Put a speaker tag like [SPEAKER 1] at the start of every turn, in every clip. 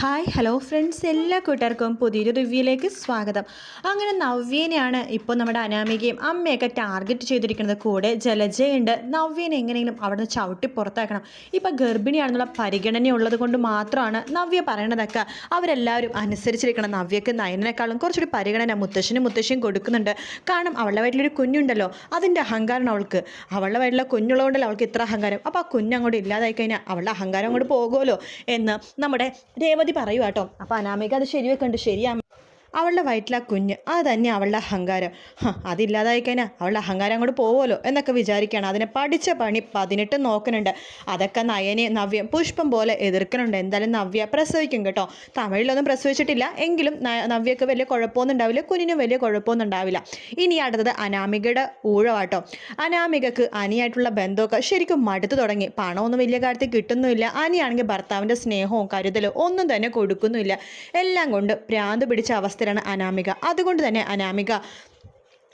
[SPEAKER 1] Hi hello friends എല്ലാ കൂട്ടുകാർക്കും പുതിയൊരു റിവ്യൂയിലേക്ക് സ്വാഗതം. അങ്ങനെ നവ്യേനെയാണ് ഇപ്പോൾ നമ്മുടെ അനാമികയും അമ്മയൊക്കെ ടാർഗറ്റ് ചെയ്തിരിക്കുന്നത്. കൂടെ ജലജയുണ്ട്. നവ്യനെ എങ്ങനെയെങ്കിലും അവിടെ നിന്ന് ചവിട്ടി പുറത്താക്കണം. ഇപ്പം ഗർഭിണിയാണെന്നുള്ള പരിഗണന ഉള്ളത് കൊണ്ട് മാത്രമാണ് നവ്യ പറയണതൊക്കെ. അവരെല്ലാവരും അനുസരിച്ചിരിക്കണം. നവ്യക്ക് നയനേക്കാളും കുറച്ചൊരു പരിഗണന മുത്തശ്ശനും മുത്തശ്ശിയും കൊടുക്കുന്നുണ്ട്. കാരണം അവളുടെ വയറ്റിലൊരു കുഞ്ഞുണ്ടല്ലോ. അതിന്റെ അഹങ്കാരം അവൾക്ക്. അവളുടെ വയറ്റിലെ കുഞ്ഞുള്ളതുകൊണ്ടല്ലോ അവൾക്ക് ഇത്ര അഹങ്കാരം? അപ്പോൾ ആ കുഞ്ഞങ്ങോട്ട് ഇല്ലാതായി കഴിഞ്ഞാൽ അവളുടെ അഹങ്കാരം അങ്ങോട്ട് പോകുമല്ലോ എന്ന് നമ്മുടെ രേവതി പറയൂ കേട്ടോ. അപ്പോൾ അനാമിക അത് ശരിവെക്കുന്നുണ്ട് ശരിയാ അവളുടെ വയറ്റിലാ കുഞ്ഞ്. അത് തന്നെ അവളുടെ അഹങ്കാരം. അതില്ലാതായി കഴിഞ്ഞാൽ അവളുടെ അഹങ്കാരം അങ്ങോട്ട് പോവുമല്ലോ എന്നൊക്കെ വിചാരിക്കുകയാണ്. അതിനെ പഠിച്ച പണി പതിനെട്ട് നോക്കുന്നുണ്ട്. അതൊക്കെ നയനെ നവ്യം പുഷ്പം പോലെ എതിർക്കുന്നുണ്ട്. എന്തായാലും നവ്യ പ്രസവിക്കും കേട്ടോ. തമിഴിലൊന്നും പ്രസവിച്ചിട്ടില്ല. എങ്കിലും നവ്യക്ക് വലിയ കുഴപ്പമൊന്നും ഉണ്ടാവില്ല. കുഞ്ഞിന് വലിയ കുഴപ്പമൊന്നും ഉണ്ടാവില്ല. ഇനി അടുത്തത് അനാമികയുടെ ഊഴവാട്ടോ. അനാമികക്ക് അനിയായിട്ടുള്ള ബന്ധമൊക്കെ ശരിക്കും മടുത്തു തുടങ്ങി. പണമൊന്നും വലിയ കാര്യത്തിൽ കിട്ടുന്നുമില്ല. അനിയാണെങ്കിൽ ഭർത്താവിന്റെ സ്നേഹവും കരുതലും ഒന്നും തന്നെ കൊടുക്കുന്നുമില്ല. എല്ലാം കൊണ്ട് പ്രാന്ത് പിടിച്ച അവസ്ഥയിലാണ് അനാമിക. അതുകൊണ്ട് തന്നെ അനാമിക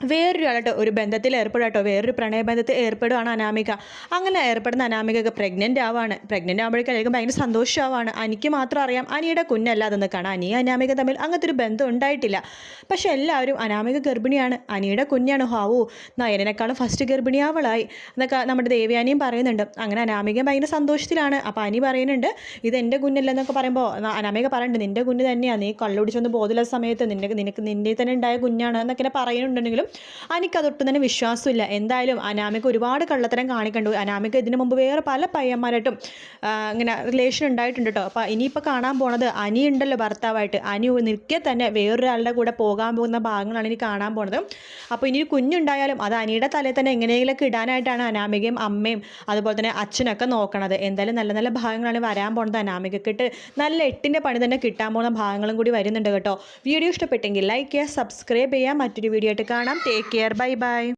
[SPEAKER 1] വേറൊരാളായിട്ട് ഒരു ബന്ധത്തിൽ ഏർപ്പെടാട്ടോ വേറൊരു പ്രണയബന്ധത്തിൽ ഏർപ്പെടുകയാണ് അനാമിക. അങ്ങനെ ഏർപ്പെടുന്ന അനാമികക്ക് പ്രഗ്നന്റ് ആവാണ്. പ്രഗ്നന്റ് ആകുമ്പോഴേക്കും ഭയങ്കര സന്തോഷമാവാണ് അനിക്ക് മാത്രം അറിയാം അനിയുടെ കുഞ്ഞല്ല അതെന്ന് കാണാം അനി അനാമിക തമ്മിൽ അങ്ങനത്തെ ഒരു ബന്ധം ഉണ്ടായിട്ടില്ല. പക്ഷെ എല്ലാവരും അനാമിക ഗർഭിണിയാണ്. അനിയുടെ കുഞ്ഞാണ് ഹാവു. നയനേക്കാളും ഫസ്റ്റ് ഗർഭിണിയാവളായി എന്നൊക്കെ നമ്മുടെ ദേവയാനിയും പറയുന്നുണ്ട്. അങ്ങനെ അനാമിക ഭയങ്കര സന്തോഷത്തിലാണ്. അപ്പോൾ അനി പറയുന്നുണ്ട് ഇത് എന്റെ കുഞ്ഞല്ലെന്നൊക്കെ പറയുമ്പോൾ അനാമിക പറയുന്നുണ്ട് നിന്റെ കുഞ്ഞ് തന്നെയാണ് നീ കള്ളുടിച്ചൊന്ന് ബോധമുള്ള സമയത്ത് നിന്റെ നിനക്ക് നിന്റെ തന്നെ ഉണ്ടായ കുഞ്ഞാണ് എന്നൊക്കെ പറയുന്നുണ്ടെങ്കിലും എനിക്കതൊട്ടും തന്നെ വിശ്വാസമില്ല. എന്തായാലും അനാമിക ഒരുപാട് കള്ളത്തരം കാണിക്കണ്ടു. അനാമിക ഇതിനു മുമ്പ് വേറെ പല പയ്യന്മാരായിട്ടും ഇങ്ങനെ റിലേഷൻ ഉണ്ടായിട്ടുണ്ട് കേട്ടോ അപ്പോൾ ഇനിയിപ്പോൾ കാണാൻ പോണത് അനി ഉണ്ടല്ലോ ഭർത്താവായിട്ട്. അനി നിൽക്കെ തന്നെ വേറൊരാളുടെ കൂടെ പോകാൻ പോകുന്ന ഭാഗങ്ങളാണ് ഇനി കാണാൻ പോണത്. അപ്പോൾ ഇനി കുഞ്ഞുണ്ടായാലും അത് അനിയുടെ തലയിൽ തന്നെ എങ്ങനെയെങ്കിലൊക്കെ ഇടാനായിട്ടാണ് അനാമികയും അമ്മയും അതുപോലെ തന്നെ അച്ഛനൊക്കെ നോക്കണത്. എന്തായാലും നല്ല നല്ല ഭാഗങ്ങളാണ് വരാൻ പോണത്. അനാമികക്കിട്ട് നല്ല എട്ടിന്റെ പണി തന്നെ കിട്ടാൻ പോകുന്ന ഭാഗങ്ങളും കൂടി വരുന്നുണ്ട് കേട്ടോ. വീഡിയോ ഇഷ്ടപ്പെട്ടെങ്കിൽ ലൈക്ക് ചെയ്യുക സബ്സ്ക്രൈബ് ചെയ്യുക. മറ്റൊരു വീഡിയോ ആയിട്ട് കാണാം. Take care. Bye-bye.